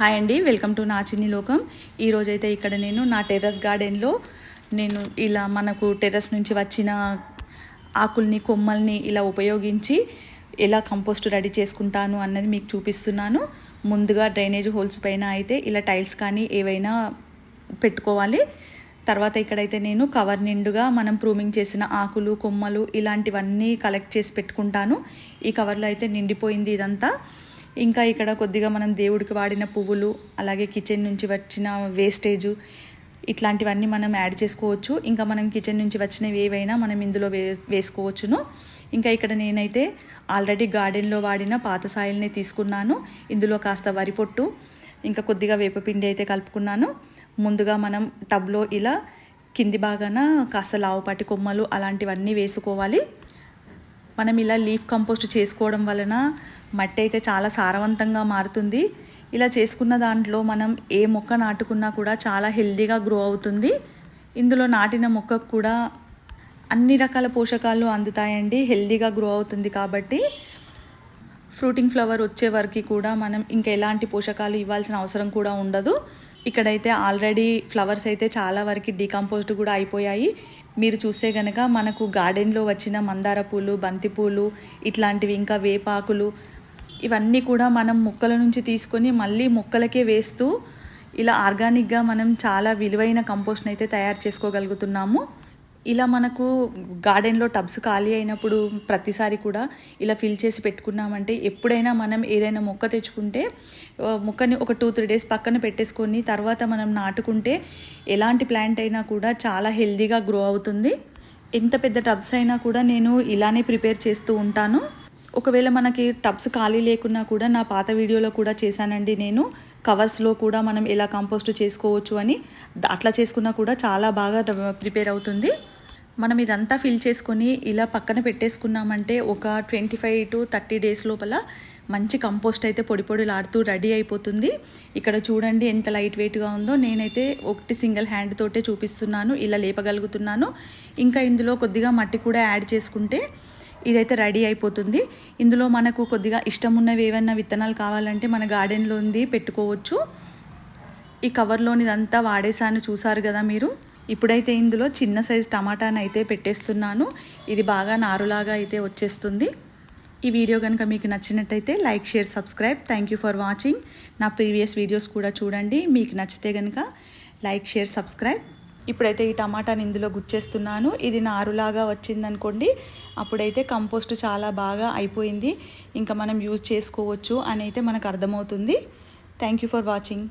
Hi అండి welcome to నా చిన్ని లోకం. ఈరోజైతే ఇక్కడ నేను నా టెర్రస్ గార్డెన్లో నేను ఇలా మనకు టెర్రస్ నుంచి వచ్చిన ఆకుల్ని కొమ్మల్ని ఇలా ఉపయోగించి ఎలా కంపోస్ట్ రెడీ చేసుకుంటాను అన్నది మీకు చూపిస్తున్నాను. ముందుగా డ్రైనేజ్ హోల్స్ పైన అయితే ఇలా టైల్స్ కానీ ఏవైనా పెట్టుకోవాలి. తర్వాత ఇక్కడైతే నేను కవర్ నిండుగా మనం ప్రూమింగ్ చేసిన ఆకులు కొమ్మలు ఇలాంటివన్నీ కలెక్ట్ చేసి పెట్టుకుంటాను. ఈ కవర్లో అయితే నిండిపోయింది ఇదంతా. ఇంకా ఇక్కడ కొద్దిగా మనం దేవుడికి వాడిన పువ్వులు అలాగే కిచెన్ నుంచి వచ్చిన వేస్టేజు ఇట్లాంటివన్నీ మనం యాడ్ చేసుకోవచ్చు. ఇంకా మనం కిచెన్ నుంచి వచ్చినవి ఏవైనా మనం ఇందులో వే వేసుకోవచ్చును. ఇంకా ఇక్కడ నేనైతే ఆల్రెడీ గార్డెన్లో వాడిన పాత సాయిల్ని తీసుకున్నాను. ఇందులో కాస్త వరి పొట్టు ఇంకా కొద్దిగా వేపపిండి అయితే కలుపుకున్నాను. ముందుగా మనం టబ్లో ఇలా కింది భాగాన కాస్త లావుపాటి కొమ్మలు అలాంటివన్నీ వేసుకోవాలి. మనం ఇలా లీఫ్ కంపోస్ట్ చేసుకోవడం వలన మట్టి అయితే చాలా సారవంతంగా మారుతుంది. ఇలా చేసుకున్న దాంట్లో మనం ఏ మొక్క నాటుకున్నా కూడా చాలా హెల్దీగా గ్రో అవుతుంది. ఇందులో నాటిన మొక్కకు కూడా అన్ని రకాల పోషకాలు అందుతాయండి. హెల్దీగా గ్రో అవుతుంది కాబట్టి ఫ్రూటింగ్ ఫ్లవర్ వచ్చే వరకు కూడా మనం ఇంకా ఎలాంటి పోషకాలు ఇవ్వాల్సిన అవసరం కూడా ఉండదు. ఇక్కడైతే ఆల్రెడీ ఫ్లవర్స్ అయితే చాలా వరకు డీకంపోజ్డ్ కూడా అయిపోయాయి. మీరు చూస్తే కనుక మనకు గార్డెన్లో వచ్చిన మందార పూలు బంతిపూలు ఇట్లాంటివి ఇంకా వేపాకులు ఇవన్నీ కూడా మనం మొక్కల నుంచి తీసుకొని మళ్ళీ మొక్కలకే వేస్తూ ఇలా ఆర్గానిక్గా మనం చాలా విలువైన కంపోస్ట్ని అయితే తయారు చేసుకోగలుగుతున్నాము. ఇలా మనకు గార్డెన్లో టబ్స్ ఖాళీ అయినప్పుడు ప్రతిసారి కూడా ఇలా ఫిల్ చేసి పెట్టుకున్నామంటే ఎప్పుడైనా మనం ఏదైనా మొక్క తెచ్చుకుంటే మొక్కని ఒక టూ త్రీ డేస్ పక్కన పెట్టేసుకొని తర్వాత మనం నాటుకుంటే ఎలాంటి ప్లాంట్ అయినా కూడా చాలా హెల్దీగా గ్రో అవుతుంది. ఎంత పెద్ద టబ్స్ అయినా కూడా నేను ఇలానే ప్రిపేర్ చేస్తూ ఉంటాను. ఒకవేళ మనకి టబ్స్ ఖాళీ లేకున్నా కూడా నా పాత వీడియోలో కూడా చేశానండి నేను. కవర్స్లో కూడా మనం ఎలా కంపోస్ట్ చేసుకోవచ్చు అని అట్లా చేసుకున్నా కూడా చాలా బాగా ప్రిపేర్ అవుతుంది. మనం ఇదంతా ఫిల్ చేసుకొని ఇలా పక్కన పెట్టేసుకున్నామంటే ఒక twenty five to thirty days లోపల మంచి కంపోస్ట్ అయితే పొడి పొడిలాడుతూ రెడీ అయిపోతుంది. ఇక్కడ చూడండి ఎంత లైట్ వెయిట్గా ఉందో. నేనైతే ఒకటి సింగిల్ హ్యాండ్ తోటే చూపిస్తున్నాను. ఇలా లేపగలుగుతున్నాను. ఇంకా ఇందులో కొద్దిగా మట్టి కూడా యాడ్ చేసుకుంటే ఇదైతే రెడీ అయిపోతుంది. ఇందులో మనకు కొద్దిగా ఇష్టం ఉన్నవి ఏవైనా విత్తనాలు కావాలంటే మన గార్డెన్లో ఉంది పెట్టుకోవచ్చు. ఈ కవర్లోనిదంతా వాడేసాను చూసారు కదా మీరు? ఇప్పుడైతే ఇందులో చిన్న సైజ్ టమాటాని అయితే పెట్టేస్తున్నాను. ఇది బాగా నారులాగా అయితే వచ్చేస్తుంది. ఈ వీడియో కనుక మీకు నచ్చినట్టయితే like share subscribe. Thank you for watching నా ప్రీవియస్ వీడియోస్ కూడా చూడండి. మీకు నచ్చితే కనుక లైక్ షేర్ సబ్స్క్రైబ్. ఇప్పుడైతే ఈ టమాటాని ఇందులో గుచ్చేస్తున్నాను. ఇది నారులాగా వచ్చిందనుకోండి అప్పుడైతే కంపోస్ట్ చాలా బాగా అయిపోయింది. ఇంకా మనం యూజ్ చేసుకోవచ్చు అని అయితే మనకు అర్థమవుతుంది. Thank you for watching